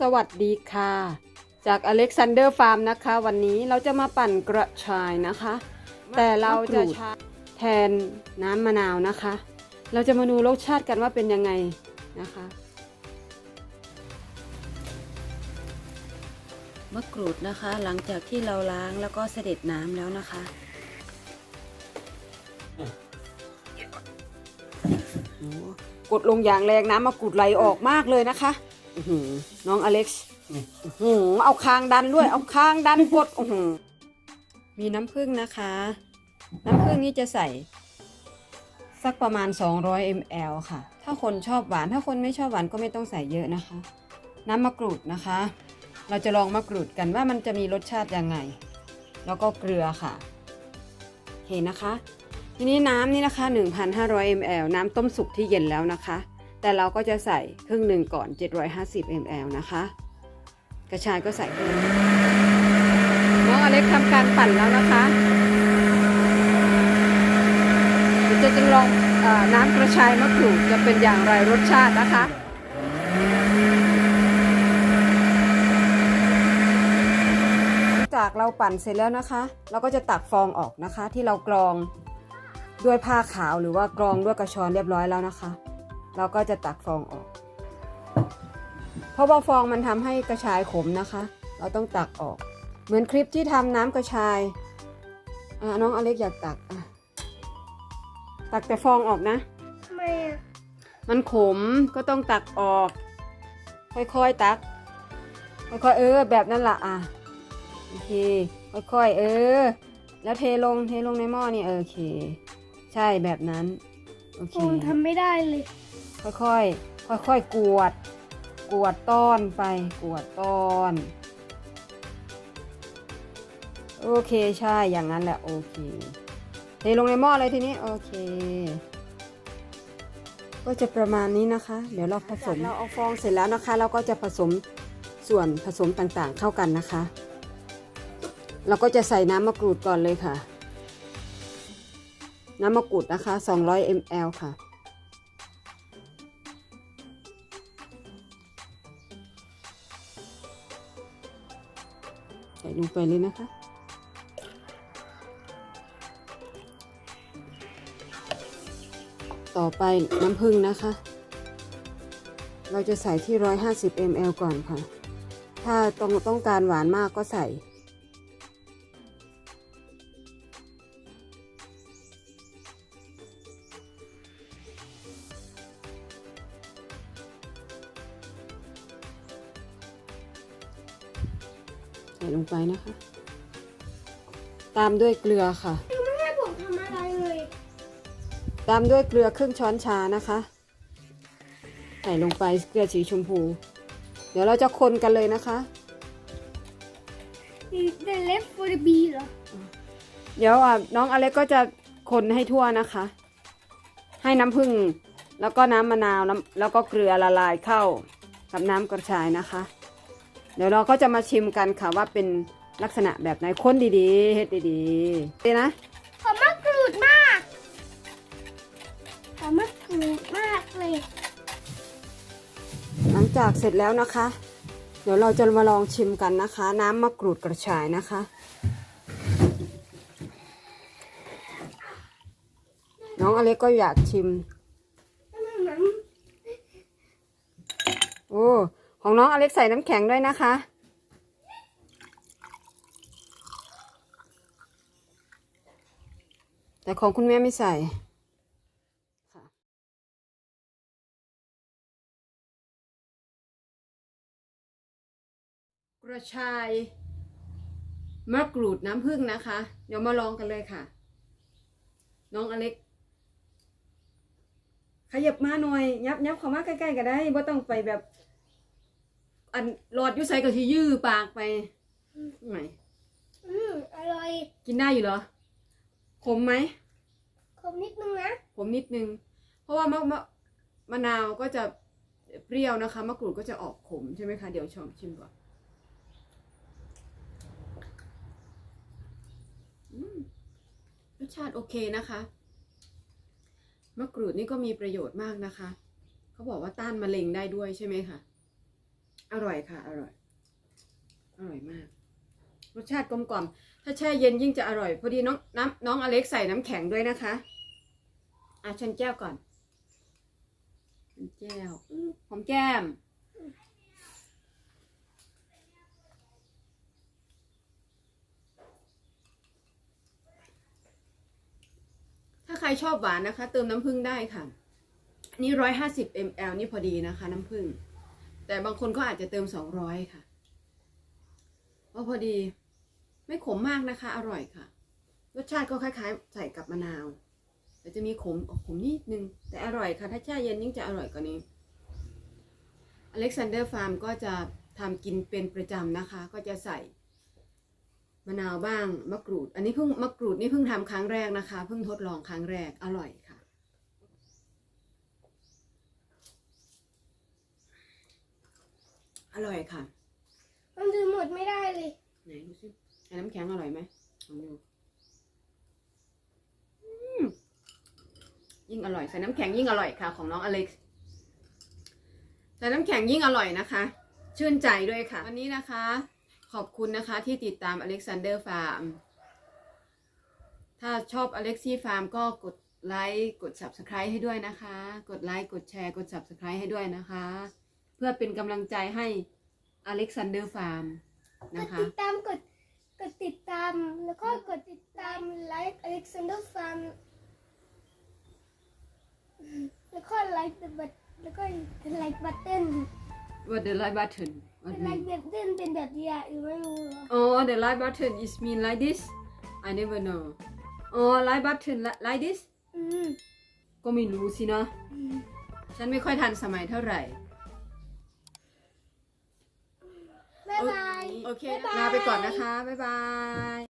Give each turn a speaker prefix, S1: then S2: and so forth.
S1: สวัสดีค่ะ จากอเล็กซานเดอร์ฟาร์มนะคะ วันนี้เราจะมาปั่นกระชายนะคะ แต่เราจะใช้แทนน้ำมะนาวนะคะ เราจะมาดูรสชาติกันว่าเป็นยังไงนะคะ มะกรูดนะคะ หลังจากที่เราล้างแล้วก็เสด็จน้ำแล้วนะคะโอ้กดลงอย่างแรงน้ำมะกรูดไหลออกมากเลยนะคะอื้อหือ น้องอเล็กซ์อื้อหือเอาคางดันด้วย เอาคางดันกดอื้อหือมีน้ำผึ้งนะคะ น้ำผึ้งนี้จะใส่ สักประมาณ 200 ml ค่ะ ถ้าคนชอบหวาน ถ้าคนไม่ชอบหวานก็ไม่ต้องใส่เยอะนะคะ น้ำมะกรูดนะคะ เราจะลองมะกรูดกันว่ามันจะมีรสชาติยังไง แล้วก็เกลือค่ะโอเคนะคะ ทีนี้น้ำนี่นะคะ 1,500 ml น้ำต้มสุกที่เย็นแล้วนะคะ แต่เราก็จะใส่ครึ่งหนึ่งก่อน 750 ml นะคะ กระชายก็ใส่ครึ่งหนึ่งน้องอเล็กทำการปั่นแล้วนะคะเดี๋ยวจะจะลองอน้ำกระชายมะกรูดจะเป็นอย่างไรรสชาตินะคะจากเราปั่นเสร็จแล้วนะคะ เราก็จะตักฟองออกนะคะ ที่เรากรองด้วยผ้าขาวหรือว่ากรองด้วยกระชอนเรียบร้อยแล้วนะคะ เราก็จะตักฟองออก เพราะว่าฟองมันทำให้กระชายขมนะคะ เราต้องตักออก เหมือนคลิปที่ทำน้ำกระชายอ่าน้องอเล็กอยากตักอะตักแต่ฟองออกนะ
S2: ทำไมอะ
S1: มันขมก็ต้องตักออก ค่อยๆตัก ค่อยๆเออ แบบนั้นละอะโอเค ค่อยๆเออ แล้วเทลงเทลงในหม้อนี่เออโอเค ใช่แบบนั้น โอเค
S2: คงทำไม่ได้เลย
S1: ค่อยๆ ค่อยๆ กวด กวดต้อนไป กวดต้อน โอเคใช่ อย่างนั้นแหละ โอเค เทลงในหม้อเลยทีนี้ โอเค ก็จะประมาณนี้นะคะ เดี๋ยวเราผสม เราเอาฟองเสร็จแล้วนะคะ เราก็จะผสมส่วนผสมต่างๆ เข้ากันนะคะ เราก็จะใส่น้ำมะกรูดก่อนเลยค่ะ น้ำมะกรูดนะคะ 200 ml ค่ะ ลงไปเลยนะคะ ต่อไปน้ำผึ้งนะคะ เราจะใส่ที่ 150 ml ก่อนค่ะ ถ้าต้องต้องการหวานมากก็ใส่ ใส่ลงไปนะคะ ตามด้วยเกลือค่ะ
S2: ไม่ให้ผมทำอะไรเลย
S1: ตามด้วยเกลือครึ่งช้อนชานะคะ ใส่ลงไปเกลือสีชมพู เดี๋ยวเราจะคนกันเลยนะคะ
S2: The left for the bee เหรอ
S1: เดี๋ยวอะน้องอเล็กก็จะคนให้ทั่วนะคะ ให้น้ำผึ้งแล้วก็น้ำมะนาวน้ำแล้วก็เกลือละลายเข้ากับน้ำกระชายนะคะ เดี๋ยวเราก็จะมาชิมกันค่ะว่าเป็นลักษณะแบบไหนค้นดีๆเฮ็ดดีๆดีนะ
S2: ขอมะกรูดมากขอมะกรูดมากเลย
S1: หลังจากเสร็จแล้วนะคะ เดี๋ยวเราจะมาลองชิมกันนะคะ น้ำมะกรูดกระชายนะคะน้องอเล็กก็อยากชิม โอ้ ของน้องอเล็กใส่น้ำแข็งด้วยนะคะ แต่ของคุณแม่ไม่ใส่กระชายมะกรูดน้ำผึ้งนะคะ เดี๋ยวมาลองกันเลยค่ะ น้องอเล็กขยับมาหน่อย ยับยับเข้ามาใกล้ๆก็ได้ว่าต้องไปแบบ อันหลอดอยุ่ใส่ก็ที่ยื้อปากไปไหน
S2: อืมอร่อย
S1: กินได้อยู่เหรอขมไหม
S2: ขมนิดนึงนะ
S1: ขมนิดนึง เพราะว่ามะมะมะนาวก็จะเปรี้ยวนะคะมะกรูดก็จะออกขมใช่ไหมคะเดี๋ยวชมชิมก่อนอืมรสชาติโอเคนะคะมะกรูดนี่ก็มีประโยชน์มากนะคะ เขาบอกว่าต้านมะเร็งได้ด้วยใช่ไหมคะ อร่อยค่ะ อร่อย อร่อยมาก รสชาติกลมกล่อม ถ้าแช่เย็นยิ่งจะอร่อย พอดีน้องน้ำน้องอเล็กใส่น้ำแข็งด้วยนะคะอะชนแก้วก่อนชนแก้วหอมแก้ม ถ้าใครชอบหวานนะคะ เติมน้ำผึ้งได้ค่ะนนี้ร้อยห้าสิบมลนี่พอดีนะคะ น้ำผึ้ง แต่บางคนก็อาจจะเติมสองร้อยค่ะเพราะพอดี ไม่ขมมากนะคะ อร่อยค่ะ รสชาติก็คล้ายๆ ใส่กับมะนาว แต่จะมีขมออกขมนิดนึง แต่อร่อยค่ะ ถ้าแช่เย็นยิ่งจะอร่อยกว่านี้ อเล็กซานเดอร์ฟาร์มก็จะทำกินเป็นประจำนะคะ ก็จะใส่มะนาวบ้างมะกรูด อันนี้เพิ่งมะกรูดนี่เพิ่งทำครั้งแรกนะคะ เพิ่งทดลองครั้งแรกอร่อยค่ะ อร่อยค่ะ
S2: มันดื่มหมดไม่ได้เลย
S1: ไหนดูสิไอ้น้ำแข็งอร่อยไหมลองดูอืมยิ่งอร่อยใส่น้ำแข็งยิ่งอร่อยค่ะ ของน้องอเล็กซ์ใส่น้ำแข็งยิ่งอร่อยนะคะ ชื่นใจด้วยค่ะ วันนี้นะคะ ขอบคุณนะคะที่ติดตามอเล็กซานเดอร์ฟาร์ม ถ้าชอบอเล็กซี่ฟาร์มก็กดไลค์กด subscribe ให้ด้วยนะคะ กดไลค์กดแชร์กด subscribe ให้ด้วยนะคะ เพื่อเป็นกำลังใจให้อเล็กซานเดอร์ฟาร์ม
S2: ก
S1: นะ
S2: ด
S1: คะ
S2: ติดตามกดกดติดตามแล้วก็กดติดตามไลค์อเล็กซานเดอร์ฟาร์มแล้วก็ไลค์บัตแล้วก็ไลค์บัตเต้น
S1: What the like button What
S2: ไล
S1: mean
S2: ค์บัตเต้นเป็นแบบยาอยู่ไม่รู้เหรอ
S1: Oh the like button is mean like this I never know Oh like button li- like this
S2: อืม
S1: ก็ไม่รู้สินะ
S2: อืม
S1: ฉันไม่ค่อยทันสมัยเท่าไหร่า
S2: ยบาย
S1: โอเค
S2: บ๊ายบาย
S1: ลาไปก่อนนะคะ บ๊ายบาย